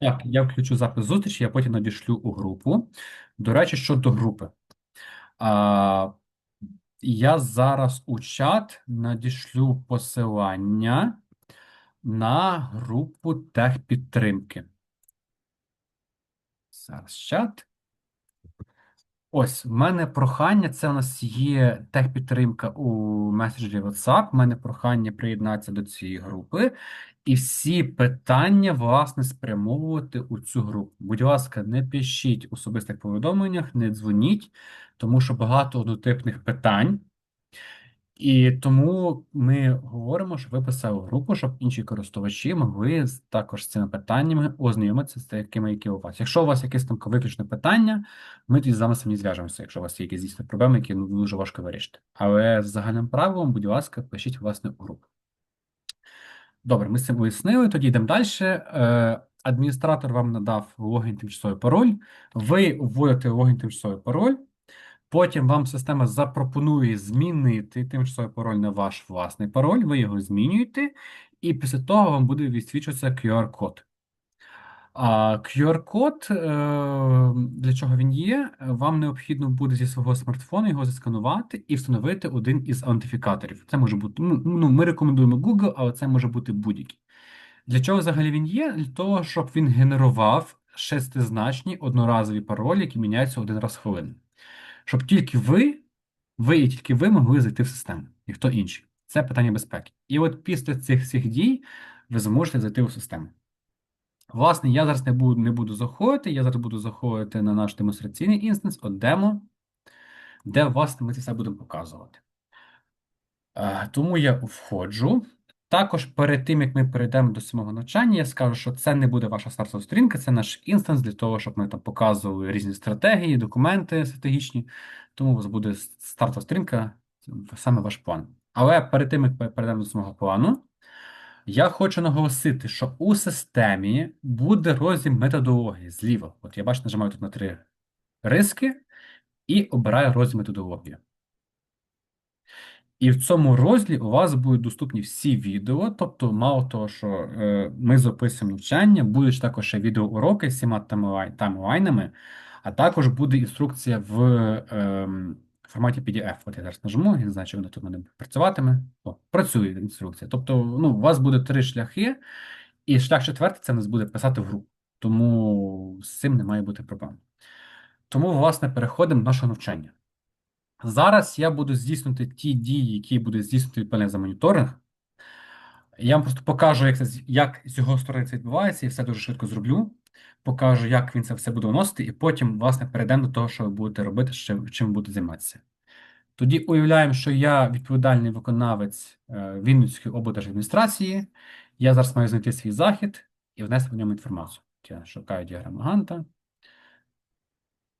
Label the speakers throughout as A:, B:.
A: Так, я включу запис зустрічі, я потім надішлю у групу. До речі, щодо групи. А, я зараз у чат надішлю посилання на групу техпідтримки. Зараз чат. Ось, в мене прохання. Це у нас є техпідтримка у меседжері WhatsApp. У мене прохання приєднатися до цієї групи і всі питання, власне, спрямовувати у цю групу. Будь ласка, не пишіть особистих повідомленнях, не дзвоніть, тому що багато однотипних питань. І тому ми говоримо, щоб ви писали групу, щоб інші користувачі могли також з цими питаннями ознайомитися з такими, які у вас. Якщо у вас якесь там виключне питання, ми тоді з вами самі зв'яжемося, якщо у вас є якісь дійсно проблеми, які дуже важко вирішити. Але з загальним правилом, будь ласка, пишіть власне у групу. Добре, ми це вияснили. Тоді йдемо далі. Е, адміністратор вам надав логін тимчасовий пароль. Ви вводите логін тимчасовий пароль. Потім вам система запропонує змінити тимчасовий пароль на ваш власний пароль. Ви його змінюєте, і після того вам буде відсвічуватися QR-код. А QR-код, е, для чого він є? Вам необхідно буде зі свого смартфону його засканувати і встановити один із аутентифікаторів. Це може бути, ну, ну, ми рекомендуємо Google, але це може бути будь-який. Для чого взагалі він є? Для того, щоб він генерував шестизначні одноразові паролі, які міняються один раз в хвилину. Щоб тільки ви, ви і тільки ви могли зайти в систему, ніхто інший. Це питання безпеки. І от після цих всіх дій ви зможете зайти у систему. Власне, я зараз не буду, не буду заходити, я зараз буду заходити на наш демонстраційний інстанс, от демо, де, власне, ми це все будемо показувати. Е, Тому я входжу. Також перед тим, як ми перейдемо до самого навчання, я скажу, що це не буде ваша стартова сторінка, це наш інстанс для того, щоб ми там показували різні стратегії, документи стратегічні. Тому у вас буде стартова сторінка, саме ваш план. Але перед тим, як ми перейдемо до самого плану, я хочу наголосити, що у системі буде розділ методології зліва. От я бачу, нажимаю тут на три риски і обираю розділ методології. І в цьому розділі у вас будуть доступні всі відео, тобто, мало того, що е, ми записуємо навчання, будуть також ще відеоуроки з всіма таймлайнами, а також буде інструкція в е, форматі PDF. От я зараз нажму, я не знаю, чи воно тут мене працюватиме. О, працює інструкція. Тобто, ну, у вас буде три шляхи, і шлях четвертий це в нас буде писати в групу. Тому з цим не має бути проблем. Тому, власне, переходимо до нашого навчання. Зараз я буду здійснювати ті дії, які буде здійснювати відповідальний за моніторинг. Я вам просто покажу, як це як з його сторони це відбувається, і все дуже швидко зроблю. Покажу, як він це все буде вносити, і потім, власне, перейдемо до того, що ви будете робити, чим ви будете займатися. Тоді уявляємо, що я відповідальний виконавець е, Вінницької облдержадміністрації. Я зараз маю знайти свій захід і внести в ньому інформацію. Я шукаю діаграму Ганта.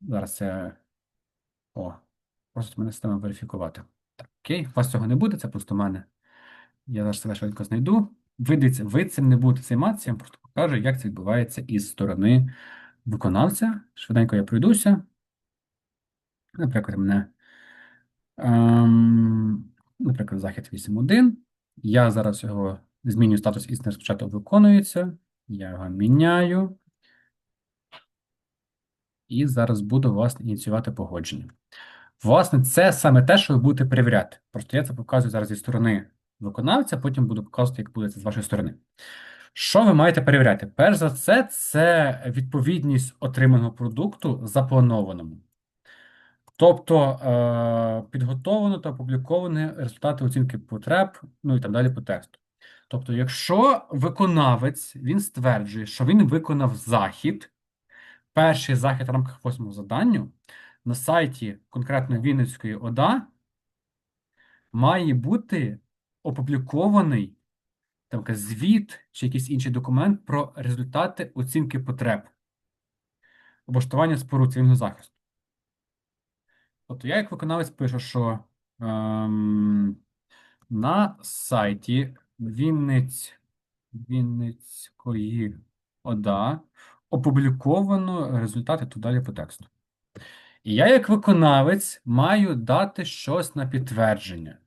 A: Зараз це. О, Просто мене система верифікувати. Так, окей, у вас цього не буде, це просто в мене. Я зараз себе швидко знайду. Ви ви цим не будете займатися, я просто покажу, як це відбувається із сторони виконавця. Швиденько я пройдуся. Наприклад, мене. Ем, наприклад, захід 8.1. Я зараз його змінюю статус істини спочатку виконується. Я його міняю. І зараз буду власне ініціювати погодження. Власне, це саме те, що ви будете перевіряти. Просто я це показую зараз зі сторони виконавця, потім буду показувати, як буде це з вашої сторони. Що ви маєте перевіряти? Перш за все, це відповідність отриманого продукту запланованому. Тобто е, підготовлено та опубліковано результати оцінки потреб, ну і так далі по тексту. Тобто, якщо виконавець він стверджує, що він виконав захід, перший захід в рамках восьмого заданню, на сайті конкретно Вінницької ОДА має бути опублікований там, якийсь звіт чи якийсь інший документ про результати оцінки потреб облаштування споруд цивільного захисту. Тобто я, як виконавець, пишу, що ем, на сайті Вінниць, Вінницької ОДА опубліковано результати тут далі по тексту. І я, як виконавець, маю дати щось на підтвердження.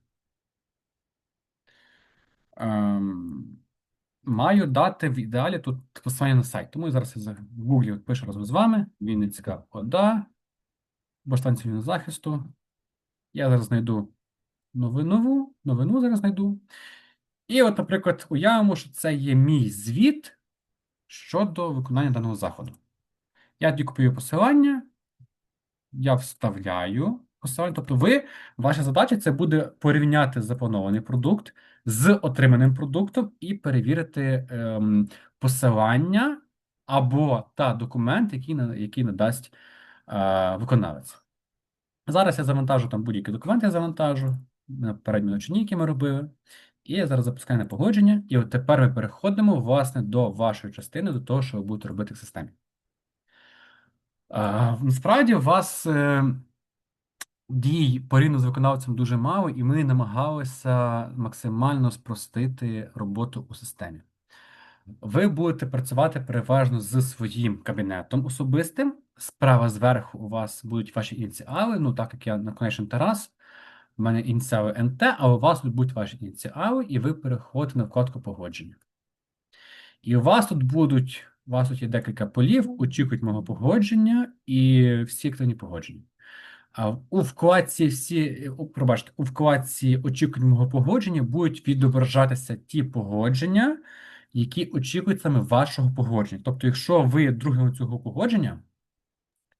A: Ем, маю дати в ідеалі тут посилання на сайт. Тому я зараз я в Гуглі пишу разом з вами. Вінницька ОДА, Баштан цивільного захисту. Я зараз знайду новину, новину зараз знайду. І от, наприклад, уявимо, що це є мій звіт щодо виконання даного заходу. Я тоді копіюю посилання, я вставляю посилання. Тобто, ви, ваша задача це буде порівняти запланований продукт з отриманим продуктом і перевірити ем, посилання або та документ, який, який надасть е, виконавець. Зараз я завантажу там будь-які документи, я завантажу на передньому навчанні, які ми робили. І я зараз запускаю на погодження. І от тепер ми переходимо, власне, до вашої частини, до того, що ви будете робити в системі. А, насправді, у вас е, дій порівняно з виконавцем дуже мало, і ми намагалися максимально спростити роботу у системі. Ви будете працювати переважно з своїм кабінетом особистим. Справа зверху у вас будуть ваші ініціали. Ну, так як я на Connection Тарас, у мене ініціали НТ, а у вас тут будуть ваші ініціали, і ви переходите на вкладку погодження. І у вас тут будуть, у вас тут є декілька полів, очікують мого погодження і всі активні погодження. У вкладці всі, пробачте, у вкладці очікують мого погодження будуть відображатися ті погодження, які очікують саме вашого погодження. Тобто, якщо ви другим цього погодження,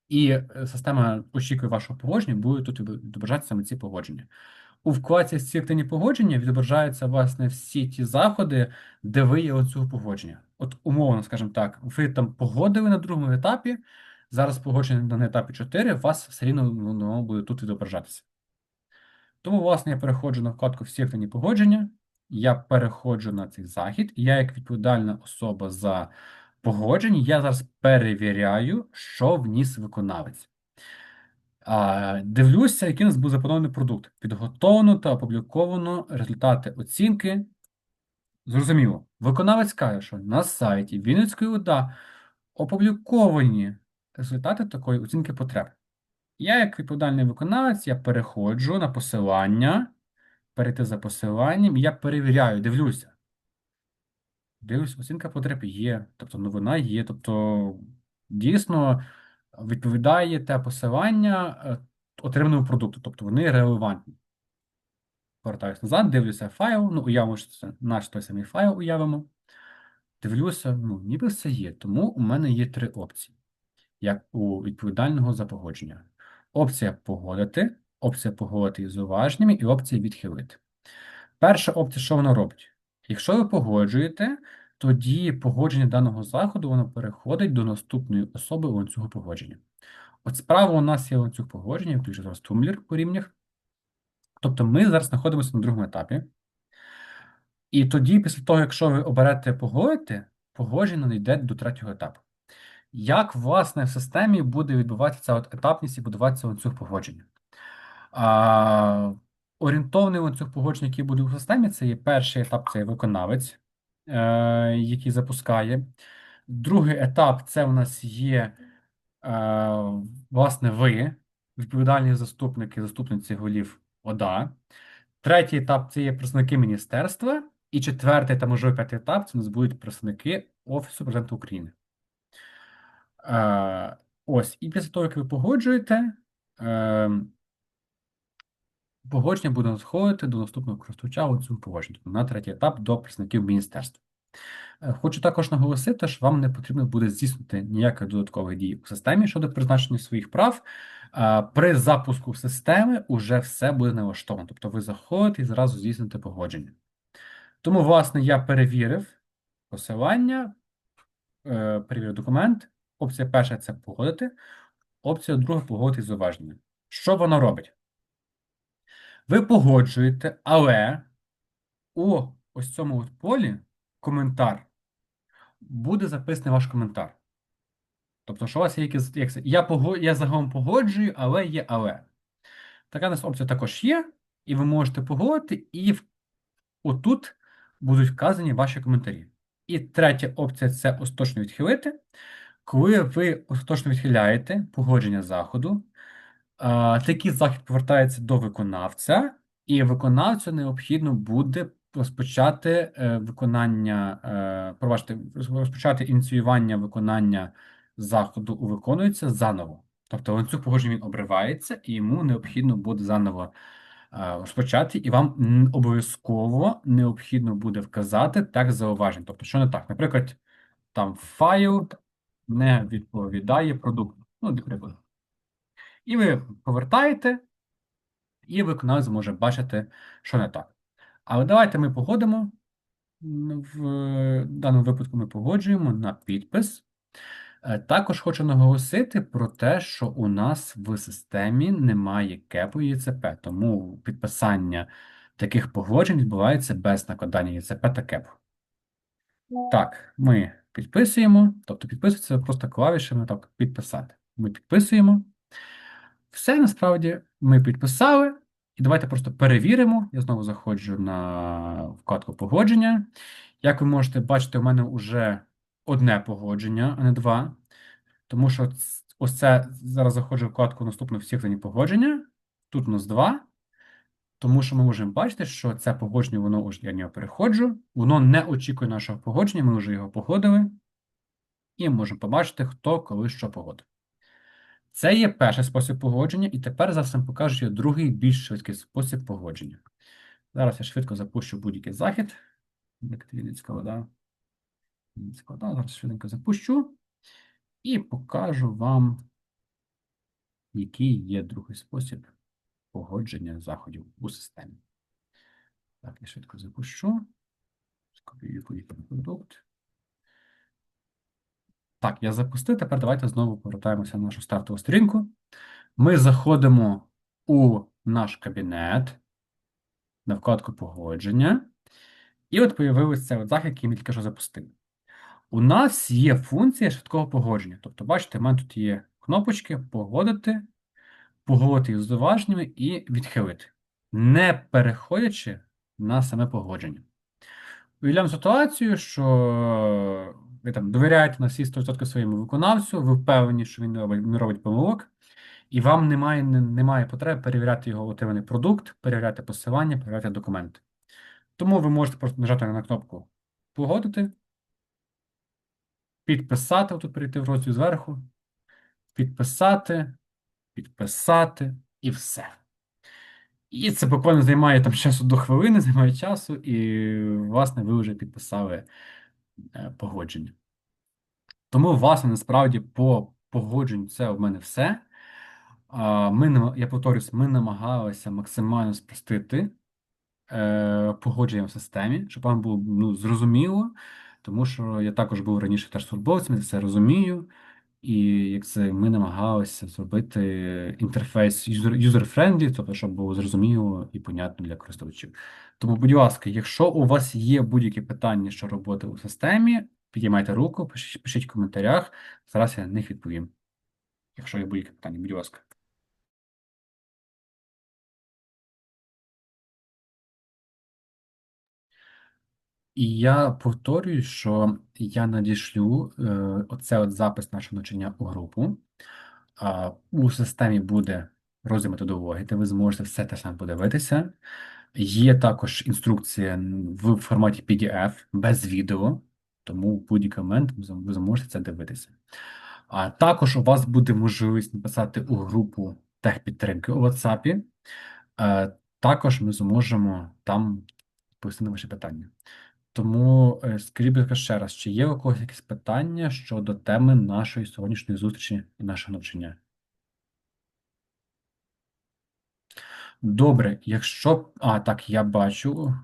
A: і е, система очікує вашого погодження, будуть тут відображатися саме ці погодження. У вкладці активні погодження відображаються, власне, всі ті заходи, де ви є цього погодження. От умовно, скажімо так, ви там погодили на другому етапі, зараз погодження на етапі 4, у вас все рівно воно буде тут відображатися. Тому, власне, я переходжу на вкладку всі активні погодження, я переходжу на цей захід, я, як відповідальна особа за погодження, я зараз перевіряю, що вніс виконавець. А, дивлюся, який у нас був запланований продукт. Підготовлено та опубліковано результати оцінки. Зрозуміло, виконавець каже, що на сайті Вінницької ОДА опубліковані результати такої оцінки потреб. Я, як відповідальний виконавець, я переходжу на посилання, перейти за посиланням, і я перевіряю, дивлюся. Дивлюсь, оцінка потреб є, тобто новина є, тобто дійсно відповідає те посилання е, отриманому продукту, тобто вони релевантні. Повертаюся назад, дивлюся файл, ну, уявимо, що це наш той самий файл уявимо. Дивлюся, ну, ніби все є. Тому у мене є три опції, як у відповідального за погодження. Опція погодити, опція погодити із уваженнями і опція відхилити. Перша опція, що вона робить? Якщо ви погоджуєте, тоді погодження даного заходу воно переходить до наступної особи ланцюгу погодження. От справа у нас є ланцюг погодження, я включу зараз тумблер по рівнях. Тобто ми зараз знаходимося на другому етапі. І тоді, після того, якщо ви оберете погодити, погодження надійде до третього етапу. Як, власне, в системі буде відбуватися от етапність і будуватися ланцюг погодження? А, орієнтовний ланцюг погодження, який буде у системі, це є перший етап це є виконавець, е, який запускає. Другий етап це у нас є, е, власне, ви, відповідальні заступники, заступниці голів ОДА. Третій етап це є представники міністерства. І четвертий та можливо п'ятий етап це у нас будуть представники Офісу президента України. Е, ось, і після того, як ви погоджуєте, е, погодження буде надходити до наступного користувача у цьому погодженні, тобто на третій етап до представників міністерства. Е, Хочу також наголосити, що вам не потрібно буде здійснити ніяких додаткових дій у системі щодо призначення своїх прав. Е, При запуску системи уже все буде налаштовано. Тобто ви заходите і зразу здійсните погодження. Тому, власне, я перевірив посилання, е, перевірив документ. Опція перша це погодити, опція друга погодити з. Що воно робить? Ви погоджуєте, але у ось цьому от полі коментар буде записаний ваш коментар. Тобто, що у вас є якісь, як я, пого, я загалом погоджую, але є але. Така нас опція також є, і ви можете погодити, і отут будуть вказані ваші коментарі. І третя опція це остаточно відхилити. Коли ви остаточно відхиляєте погодження заходу, такий захід повертається до виконавця, і виконавцю необхідно буде розпочати е, виконання, е, пробачте, розпочати ініціювання виконання заходу у виконується заново. Тобто ланцюг погодження він обривається, і йому необхідно буде заново е, розпочати, і вам обов'язково необхідно буде вказати так зауважень. Тобто, що не так? Наприклад, там файл не відповідає продукту. Ну, для. І ви повертаєте, і виконавець може бачити, що не так. Але давайте ми погодимо. В даному випадку ми погоджуємо на підпис. Е, Також хочу наголосити про те, що у нас в системі немає кепу ЄЦП, тому підписання таких погоджень відбувається без накладання ЄЦП та кепу. Так, ми підписуємо, тобто підписується просто клавішами так, підписати. Ми підписуємо. Все насправді ми підписали. І давайте просто перевіримо. Я знову заходжу на вкладку погодження. Як ви можете бачити, у мене вже одне погодження, а не два. Тому що ось це зараз заходжу вкладку наступну всіх дані погодження. Тут у нас два. Тому що ми можемо бачити, що це погодження, воно я в нього переходжу, воно не очікує нашого погодження, ми вже його погодили. І можемо побачити, хто коли що погодив. Це є перший спосіб погодження, і тепер зараз вам покажу я другий більш швидкий спосіб погодження. Зараз я швидко запущу будь-який захід. Вінницька вода. Вінницька вода. Зараз швиденько запущу і покажу вам, який є другий спосіб погодження заходів у системі. Так, я швидко запущу. Скопіюю будь-який продукт. Так, я запустив. Тепер давайте знову повертаємося на нашу стартову сторінку. Ми заходимо у наш кабінет на вкладку погодження. І от появився цей захід, який ми тільки що запустили. У нас є функція швидкого погодження. Тобто, бачите, в мене тут є кнопочки погодити, погодити із зауваженнями і відхилити, не переходячи на саме погодження. Уявляємо ситуацію, що ви там довіряєте на всі 100% своєму виконавцю, ви впевнені, що він не робить, не робить помилок, і вам немає, не- немає потреби перевіряти його отриманий продукт, перевіряти посилання, перевіряти документи. Тому ви можете просто нажати на кнопку Погодити, підписати, отут перейти в розділ зверху, підписати, підписати і все. І це буквально займає там часу до хвилини, займає часу, і, власне, ви вже підписали е, погодження. Тому, власне, насправді, по погодженню це в мене все. Ми, я повторюсь, ми намагалися максимально спростити е, погодження в системі, щоб вам було ну, зрозуміло, тому що я також був раніше теж службовцем, я це розумію. І як це ми намагалися зробити інтерфейс user-friendly, тобто, щоб було зрозуміло і понятно для користувачів. Тому, будь ласка, якщо у вас є будь-які питання що роботи у системі, підіймайте руку, пишіть, пишіть в коментарях. Зараз я на них відповім. Якщо є будь-які питання, будь ласка. І я повторюю, що я надішлю е, оце от запис нашого навчання у групу. А, у системі буде розділ методології, де ви зможете все те саме подивитися. Є також інструкція в форматі PDF без відео, тому в будь-який момент ви зможете це дивитися. А також у вас буде можливість написати у групу техпідтримки у WhatsApp. Е, Також ми зможемо там на ваші питання. Тому е, скажіть, будь ласка, ще раз, чи є у когось якісь питання щодо теми нашої сьогоднішньої зустрічі і нашого навчання? Добре, якщо. А, так, я бачу.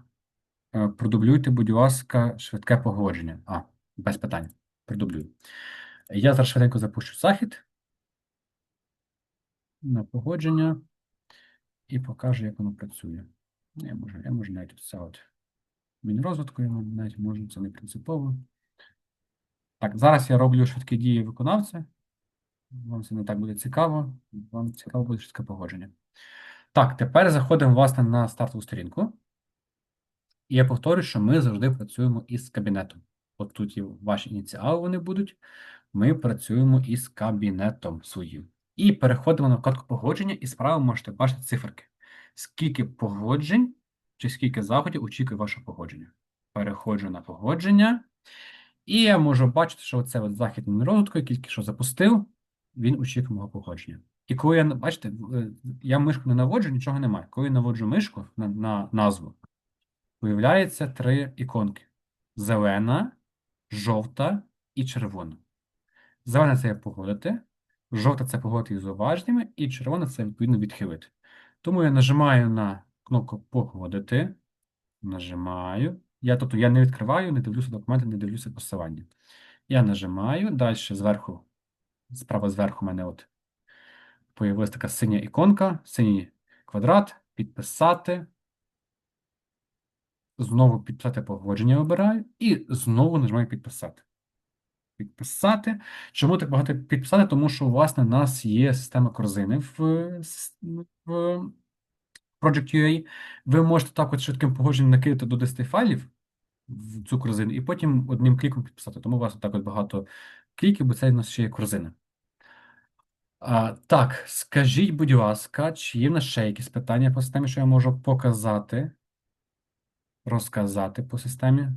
A: Е, Продублюйте, будь ласка, швидке погодження. А, без питань. Продублюю. Я зараз швиденько запущу захід на погодження і покажу, як воно працює. Я можу, я можу навіть от мінрозвитку, я навіть можу, це не принципово. Так, зараз я роблю швидкі дії виконавця. Вам це не так буде цікаво. Вам цікаво буде швидке погодження. Так, тепер заходимо, власне, на стартову сторінку. І я повторюю, що ми завжди працюємо із кабінетом. От тут і ваші ініціали вони будуть. Ми працюємо із кабінетом своїм. І переходимо на вкладку погодження, і справа можете бачити циферки. Скільки погоджень чи скільки заходів очікує ваше погодження. Переходжу на погодження. І я можу бачити, що оце от захід розвитку, який тільки що запустив, він очікує мого погодження. І коли я, бачите, е, я мишку не наводжу, нічого немає. Коли я наводжу мишку на, на назву, виявляється три іконки: зелена, жовта і червона. Зелена це погодити, жовта це погодити із зауваженнями, і червона це відповідно відхилити. Тому я нажимаю на кнопку Погодити. Нажимаю. Я, тобто я не відкриваю, не дивлюся документи, не дивлюся посилання. Я нажимаю, далі зверху, справа зверху у мене от появилась така синя іконка, синій квадрат, підписати. Знову підписати погодження обираю і знову нажимаю підписати. Підписати. Чому так багато підписати? Тому що, власне, у нас є система корзини в, в Project.ua. Ви можете так от швидким погодженням накидати до 10 файлів в цю корзину і потім одним кліком підписати. Тому у вас так от багато кліків, бо це у нас ще є корзина. А, так, скажіть, будь ласка, чи є в нас ще якісь питання по системі, що я можу показати, розказати по системі?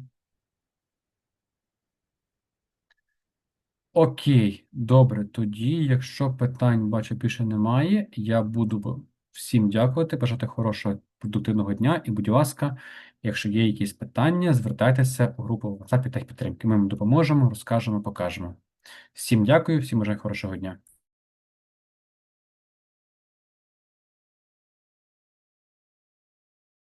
A: Окей, добре. Тоді, якщо питань, бачу, більше немає, я буду всім дякувати, бажати хорошого продуктивного дня. І, будь ласка, якщо є якісь питання, звертайтеся у групу WhatsApp техпідтримки. Ми вам допоможемо, розкажемо, покажемо. Всім дякую, всім бажаю хорошого дня.